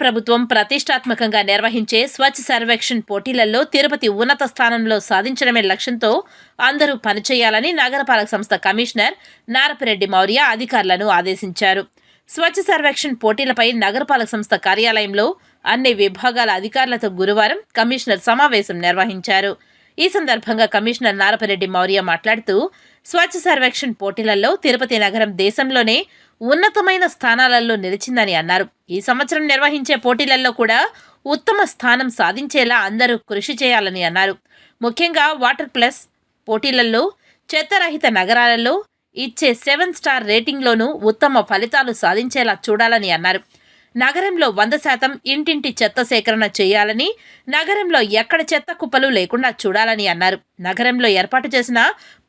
ప్రభుత్వం ప్రతిష్టాత్మకంగా నిర్వహించే స్వచ్ఛ సర్వేక్షణ్ పోటీలలో తిరుపతి ఉన్నత స్థానంలో సాధించడమే లక్ష్యంతో అందరూ పనిచేయాలని నగరపాలక సంస్థ కమిషనర్ నారపిరెడ్డి మౌర్య అధికారులను ఆదేశించారు. స్వచ్ఛ సర్వేక్షణ్ పోటీలపై నగరపాలక సంస్థ కార్యాలయంలో అన్ని విభాగాల అధికారులతో గురువారం కమిషనర్ సమావేశం నిర్వహించారు. ఈ సందర్భంగా కమిషనర్ నారపరెడ్డి మౌర్య మాట్లాడుతూ స్వచ్ఛ సర్వేక్షణ్ పోటీలలో తిరుపతి నగరం దేశంలోనే ఉన్నతమైన స్థానాలలో నిలిచిందని అన్నారు. ఈ సంవత్సరం నిర్వహించే పోటీలలో కూడా ఉత్తమ స్థానం సాధించేలా అందరూ కృషి చేయాలని అన్నారు. ముఖ్యంగా వాటర్ ప్లస్ పోటీలలో చెత్తరహిత నగరాలలో ఇచ్చే సెవెన్ స్టార్ రేటింగ్లోనూ ఉత్తమ ఫలితాలు సాధించేలా చూడాలని అన్నారు. నగరంలో వంద శాతం ఇంటింటి చెత్త సేకరణ చేయాలని నగరంలో ఎక్కడ చెత్త కుప్పలు లేకుండా చూడాలని అన్నారు. నగరంలో ఏర్పాటు చేసిన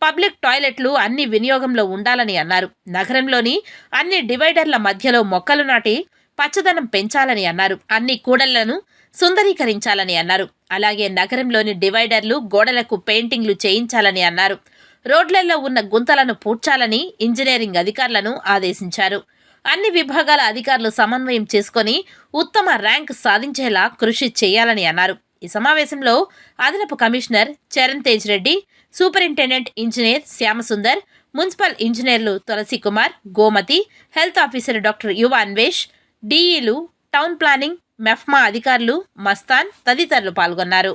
పబ్లిక్ టాయిలెట్లు అన్ని వినియోగంలో ఉండాలని అన్నారు. నగరంలోని అన్ని డివైడర్ల మధ్యలో మొక్కలు నాటి పచ్చదనం పెంచాలని అన్నారు. అన్ని కూడళ్ళను సుందరీకరించాలని అన్నారు. అలాగే నగరంలోని డివైడర్లు గోడలకు పెయింటింగ్లు చేయించాలని అన్నారు. రోడ్లలో ఉన్న గుంతలను పూడ్చాలని ఇంజనీరింగ్ అధికారులను ఆదేశించారు. అన్ని విభాగాల అధికారులు సమన్వయం చేసుకొని ఉత్తమ ర్యాంక్ సాధించేలా కృషి చేయాలని అన్నారు. ఈ సమావేశంలో అదనపు commissioner Charan Tej Reddy superintendent engineer Shyamasundar municipal ఇంజనీర్లు Tulasi Kumar Gomathi health officer doctor Yuva Anvesh డిఈలు town planning MEPMA అధికారులు మస్తాన్ తదితరులు పాల్గొన్నారు.